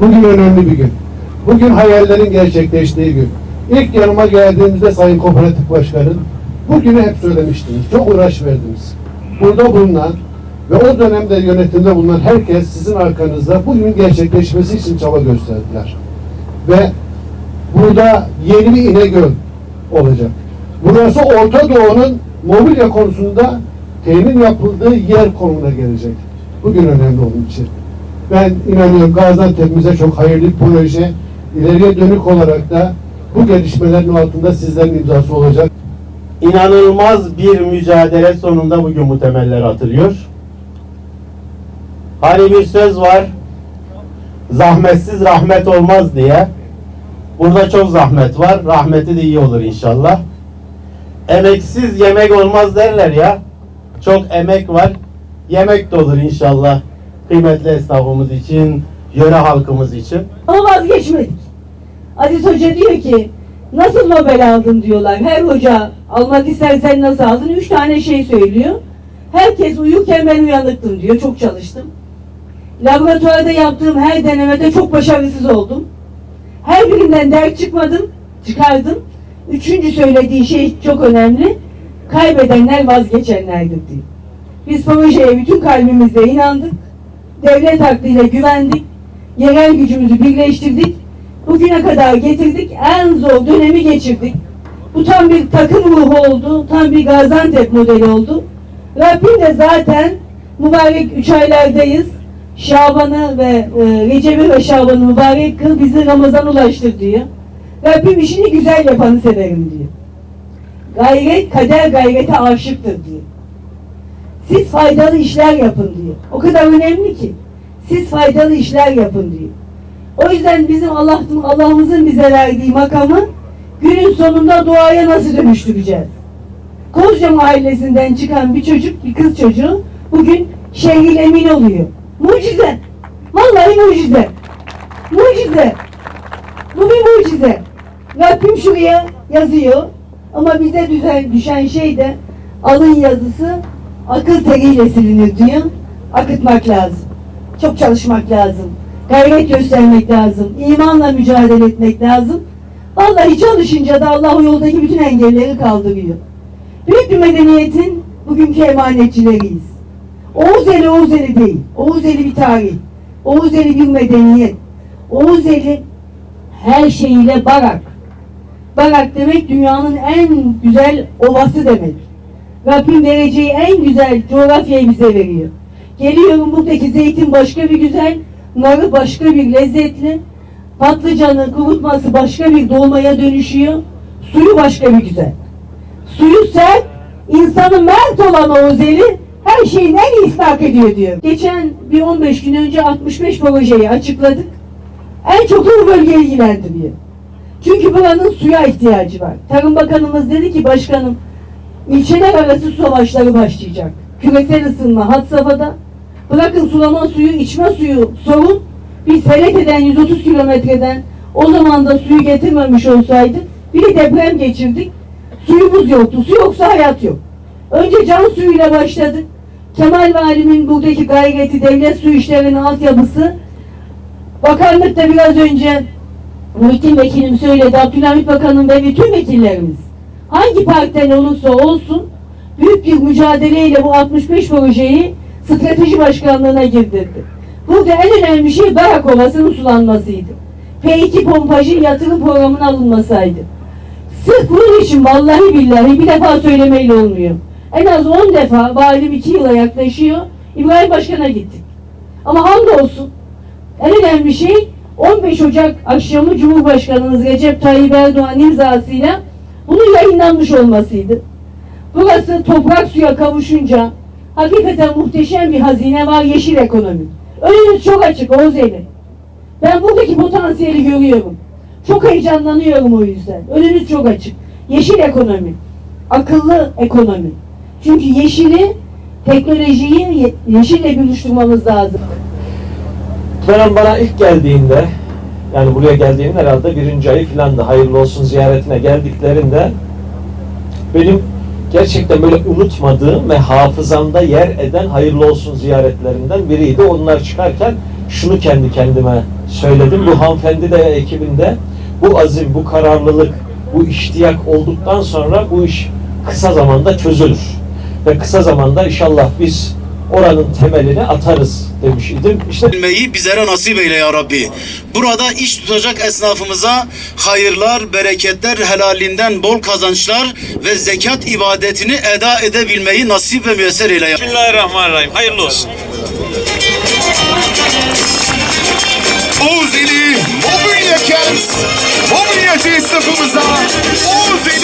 Bugün önemli bir gün. Bugün hayallerin gerçekleştiği gün. İlk yanıma geldiğimizde Sayın Kooperatif Başkanım, bugünü hep söylemiştiniz. Çok uğraş verdiniz. Burada bulunan ve o dönemde yönetimde bulunan herkes sizin arkanızda bugün gerçekleşmesi için çaba gösterdiler. Ve burada yeni bir İnegöl olacak. Burası Orta Doğu'nun mobilya konusunda temin yapıldığı yer konumuna gelecek. Bugün önemli onun için. Ben inanıyorum Gaziantep'imize çok hayırlı bir proje. İleriye dönük olarak da bu gelişmelerin altında sizlerin imzası olacak. İnanılmaz bir mücadele sonunda bugün bu temeller atılıyor. Hani bir söz var, zahmetsiz rahmet olmaz diye. Burada çok zahmet var, rahmeti de iyi olur inşallah. Emeksiz yemek olmaz derler ya. Çok emek var, yemek de olur inşallah. Kıymetli esnafımız için, yöre halkımız için. Ama vazgeçmedik. Aziz Hoca diyor ki nasıl Nobel aldın diyorlar. Her hoca almak istersen nasıl aldın? Üç tane şey söylüyor. Herkes uyurken ben uyanıktım diyor. Çok çalıştım. Laboratuvarda yaptığım her denemede çok başarısız oldum. Her birinden dert çıkmadım, çıkardım. Üçüncü söylediği şey çok önemli. Kaybedenler vazgeçenlerdir diyor. Biz projeye bütün kalbimizle inandık. Devlet aklıyla güvendik. Yerel gücümüzü birleştirdik. Bugüne kadar getirdik. En zor dönemi geçirdik. Bu tam bir takım ruhu oldu. Tam bir Gaziantep modeli oldu. Rabbim de zaten mübarek üç aylardayız. Şaban'ı ve e, Recep'i ve Şaban'ı mübarek kıl bizi Ramazan ulaştır diyor. Rabbim işini güzel yapanı severim diyor. Gayret kader gayrete aşıktır diyor. Siz faydalı işler yapın diyor. O kadar önemli ki. Siz faydalı işler yapın diyor. O yüzden bizim Allah, Allah'ımızın bize verdiği makamı günün sonunda duaya nasıl dönüştüreceğiz? Kozca mahallesinden çıkan bir çocuk, bir kız çocuğu bugün şehir emin oluyor. Mucize. Vallahi mucize. Mucize. Bu bir mucize. Rabbim şuraya yazıyor. Ama bize düzen, düşen şey de alın yazısı akıl teriyle silinir diyor. Akıtmak lazım. Çok çalışmak lazım. Gayret göstermek lazım. imanla mücadele etmek lazım. Vallahi çalışınca da Allah o yoldaki bütün engelleri kaldırıyor. Büyük bir medeniyetin bugünkü emanetçileriyiz. Oğuzeli Oğuzeli değil. Oğuzeli bir tarih. Oğuzeli bir medeniyet. Oğuzeli her şeyiyle barak. Barak demek dünyanın en güzel ovası demek. Rabbim vereceği en güzel coğrafyayı bize veriyor. Geliyorum buradaki zeytin başka bir güzel, narı başka bir lezzetli, patlıcanı kurutması başka bir dolmaya dönüşüyor, suyu başka bir güzel. Suyu sert, insanı mert olan o özeli her şeyin en iyisini hak ediyor diyor. Geçen bir 15 gün önce 65 projeyi açıkladık. En çok bu bölge ilgilendiriyor. Çünkü buranın suya ihtiyacı var. Tarım Bakanımız dedi ki başkanım ilçeler arası savaşları başlayacak. Küresel ısınma had safhada. Bırakın sulama suyu, içme suyu sorun. Biz Feleke'den 130 kilometreden o zaman da suyu getirmemiş olsaydık bir de deprem geçirdik. Suyumuz yoktu. Su yoksa hayat yok. Önce can suyuyla başladık. Kemal Valim'in buradaki gayreti, devlet su işlerinin altyapısı. Bakanlık da biraz önce Muhittin Vekilim söyledi, Abdülhamit Bakanım ve bütün vekillerimiz hangi partiden olursa olsun büyük bir mücadeleyle bu 65 projeyi strateji başkanlığına girdirdi. Burada en önemli şey Barak Ovası'nın sulanmasıydı. P2 pompajı yatırım programına alınmasaydı. Sırf bunun için vallahi billahi bir defa söylemeyle olmuyor. En az 10 defa valim 2 yıla yaklaşıyor. İbrahim Başkan'a gittik. Ama hamdolsun en önemli şey 15 Ocak akşamı Cumhurbaşkanımız Recep Tayyip Erdoğan imzasıyla bunun yayınlanmış olmasıydı. Burası toprak suya kavuşunca hakikaten muhteşem bir hazine var yeşil ekonomi. Önünüz çok açık Oğuzeli. Ben buradaki potansiyeli görüyorum. Çok heyecanlanıyorum o yüzden. Önünüz çok açık. Yeşil ekonomi. Akıllı ekonomi. Çünkü yeşili, teknolojiyi ye- yeşille buluşturmamız lazım. Dönem bana ilk geldiğinde yani buraya geldiğim herhalde birinci ayı filan da hayırlı olsun ziyaretine geldiklerinde benim gerçekten böyle unutmadığım ve hafızamda yer eden hayırlı olsun ziyaretlerinden biriydi. Onlar çıkarken şunu kendi kendime söyledim. Bu hanımefendi de ekibinde bu azim, bu kararlılık, bu iştiyak olduktan sonra bu iş kısa zamanda çözülür. Ve kısa zamanda inşallah biz oranın temelini atarız demiş idim. İşte bilmeyi bizlere nasip eyle ya Rabbi. Burada iş tutacak esnafımıza hayırlar, bereketler, helalinden bol kazançlar ve zekat ibadetini eda edebilmeyi nasip ve müyesser eyle ya Bismillahirrahmanirrahim. Hayırlı olsun. Oğuz Eli Mobilya Kent Mobilyacı esnafımıza Oğuz Eli